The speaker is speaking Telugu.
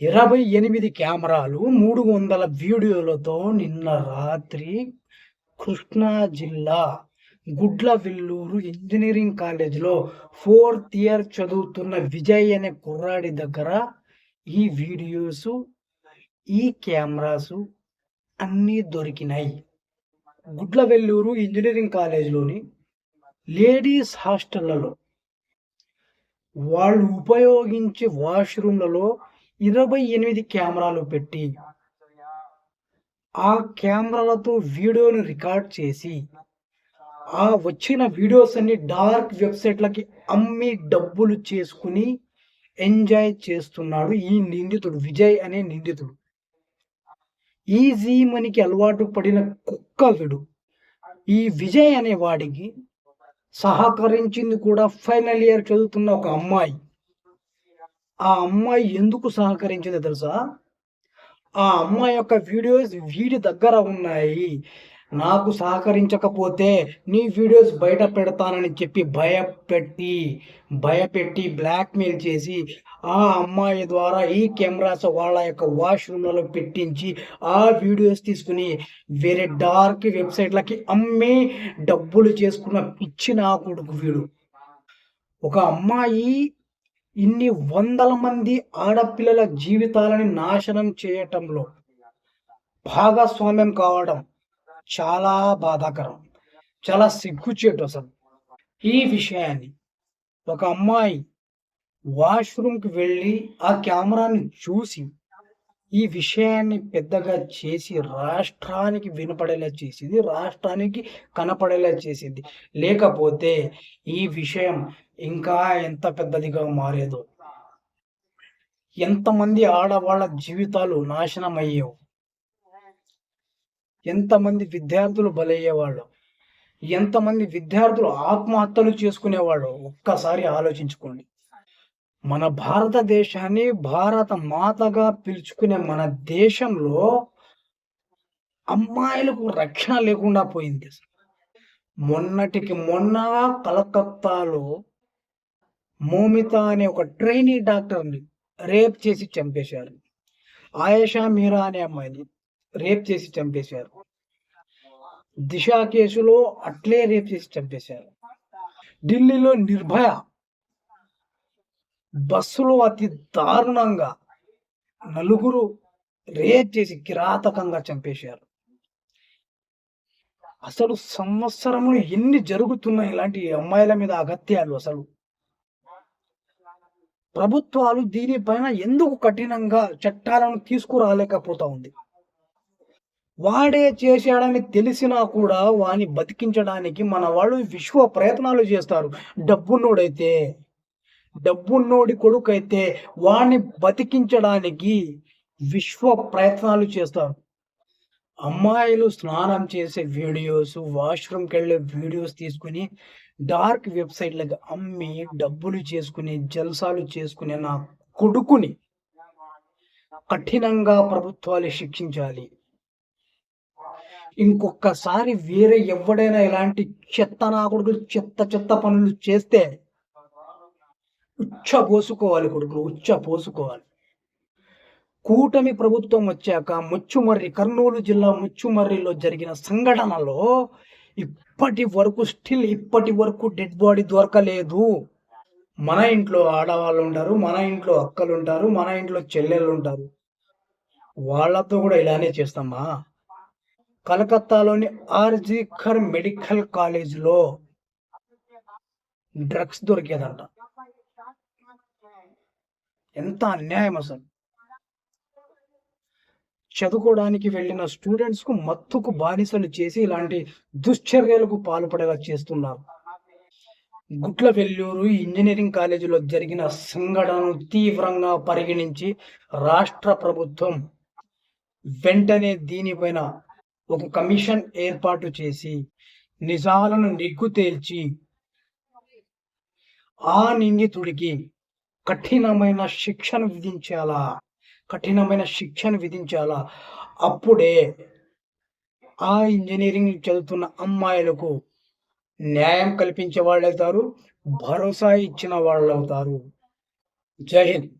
ఇరవై ఎనిమిది కెమెరాలు మూడు వందల వీడియోలతో నిన్న రాత్రి కృష్ణా జిల్లా గుడ్లవెల్లూరు ఇంజనీరింగ్ కాలేజీలో ఫోర్త్ ఇయర్ చదువుతున్న విజయ్ అనే కుర్రాడి దగ్గర ఈ వీడియోస్ ఈ కెమెరాస్ అన్నీ దొరికినాయి. గుడ్లవెల్లూరు ఇంజనీరింగ్ కాలేజీలోని లేడీస్ హాస్టళ్ళలో వాళ్ళు ఉపయోగించే వాష్రూమ్లలో ఇరవై ఎనిమిది కెమెరాలు పెట్టి ఆ కెమెరాలతో వీడియోని రికార్డ్ చేసి ఆ వచ్చిన వీడియోస్ అన్ని డార్క్ వెబ్సైట్లకి అమ్మి డబ్బులు చేసుకుని ఎంజాయ్ చేస్తున్నాడు ఈ నిందితుడు విజయ్ అనే నిందితుడు. ఈజీ మనకి అలవాటు పడిన కుక్క విడు. ఈ విజయ్ అనే వాడికి సహకరించింది కూడా ఫైనల్ ఇయర్ చదువుతున్న ఒక అమ్మాయి. ఆ అమ్మాయి ఎందుకు సహకరించిందో తెలుసా? ఆ అమ్మాయి యొక్క వీడియోస్ వీడి దగ్గర ఉన్నాయి. నాకు సహకరించకపోతే నీ వీడియోస్ బయట పెడతానని చెప్పి భయపెట్టి భయపెట్టి బ్లాక్మెయిల్ చేసి ఆ అమ్మాయి ద్వారా ఈ కెమెరాస్ వాళ్ళ యొక్క వాష్రూమ్లలో పెట్టించి ఆ వీడియోస్ తీసుకుని వేరే డార్క్ వెబ్సైట్లకి అమ్మి డబ్బులు చేసుకున్న పిచ్చి నా కొడుకు వీడు. ఒక అమ్మాయి ఇన్ని వందల మంది ఆడపిల్లల జీవితాలని నాశనం చేయటంలో భాగస్వామ్యం కావడం చాలా బాధాకరం చాలా సిగ్గుచేటు అసలు. ఈ విషయాన్ని ఒక అమ్మాయి వాష్రూమ్కి వెళ్ళి ఆ కెమెరాని చూసి ఈ విషయాన్ని పెద్దగా చేసి రాష్ట్రానికి వినపడేలా చేసింది రాష్ట్రానికి కనపడేలా చేసింది. లేకపోతే ఈ విషయం ఇంకా ఎంత పెద్దదిగా మారేదో. ఎంతమంది ఆడవాళ్ళ జీవితాలు నాశనం అయ్యేవు ఎంతమంది విద్యార్థులు బలయ్యేవాళ్ళు. ఎంతమంది విద్యార్థులు ఆత్మహత్యలు చేసుకునేవాళ్ళు. ఒక్కసారి ఆలోచించుకోండి. మన భారతదేశాన్ని భారత మాతగా పిలుచుకునే మన దేశంలో అమ్మాయిలకు రక్షణ లేకుండా పోయింది. మొన్నటికి మొన్న కలకత్తాలో మోమిత అనే ఒక ట్రైనీ డాక్టర్ని రేప్ చేసి చంపేశారు. ఆయేషా మీరా అనే అమ్మాయిని రేప్ చేసి చంపేశారు. దిశ కేసులో అట్లే రేప్ చేసి చంపేశారు. ఢిల్లీలో నిర్భయ బస్సులో అతి దారుణంగా నలుగురు రేప్ చేసి కిరాతకంగా చంపేశారు. అసలు సంవత్సరంలో ఎన్ని జరుగుతున్నాయి ఇలాంటి అమ్మాయిల మీద అగత్యాలు అసలు? ప్రభుత్వాలు దీనిపైన ఎందుకు కఠినంగా చట్టాలను తీసుకురాలేకపోతా ఉంది? వాడే చేశాడని తెలిసినా కూడా వాని బతికించడానికి మన వాళ్ళు విశ్వ ప్రయత్నాలు చేస్తారు. డబ్బున్నోడైతే డబ్బున్నోడి కొడుకైతే వాణ్ణి బతికించడానికి విశ్వ ప్రయత్నాలు చేస్తారు. అమ్మాయిలు స్నానం చేసే వీడియోస్ వాష్రూమ్కి వెళ్ళే వీడియోస్ తీసుకుని డార్క్ వెబ్సైట్లకు అమ్మి డబ్బులు చేసుకుని జల్సాలు చేసుకునే నా కొడుకుని కఠినంగా ప్రభుత్వాలు శిక్షించాలి. ఇంకొకసారి వేరే ఎవడైనా ఇలాంటి చెత్త నా కొడుకులు చెత్త చెత్త పనులు చేస్తే ఉచ్చ పోసుకోవాలి కొడుకులు ఉచ్చ పోసుకోవాలి. కూటమి ప్రభుత్వం వచ్చాక ముచ్చుమర్రి కర్నూలు జిల్లా ముచ్చుమర్రిలో జరిగిన సంఘటనలో ఇప్పటి వరకు స్టిల్ ఇప్పటి వరకు డెడ్ బాడీ దొరకలేదు. మన ఇంట్లో ఆడవాళ్ళు ఉంటారు మన ఇంట్లో అక్కలు ఉంటారు మన ఇంట్లో చెల్లెళ్ళు ఉంటారు. వాళ్ళతో కూడా ఇలానే చేస్తామా? కలకత్తాలోని ఆర్జికర్ మెడికల్ కాలేజ్లో డ్రగ్స్ దొరికేదంట. ఎంత అన్యాయం అసలు. చదువుకోవడానికి వెళ్ళిన స్టూడెంట్స్కు మత్తుకు బానిసలు చేసి ఇలాంటి దుశ్చర్యలకు పాల్పడేలా చేస్తున్నారు. గుట్ల వెల్లూరు ఇంజనీరింగ్ కాలేజీలో జరిగిన సంఘటనను తీవ్రంగా పరిగణించి రాష్ట్ర ప్రభుత్వం వెంటనే దీనిపైన ఒక కమిషన్ ఏర్పాటు చేసి నిజాలను నిగ్గు తేల్చి ఆ నిందితుడికి కఠినమైన శిక్షను విధించాలా కఠినమైన శిక్షను విధించాలా? అప్పుడే ఆ ఇంజనీరింగ్ చదువుతున్న అమ్మాయిలకు న్యాయం కల్పించే వాళ్ళు అవుతారు భరోసా ఇచ్చిన వాళ్ళు అవుతారు జై హింద్.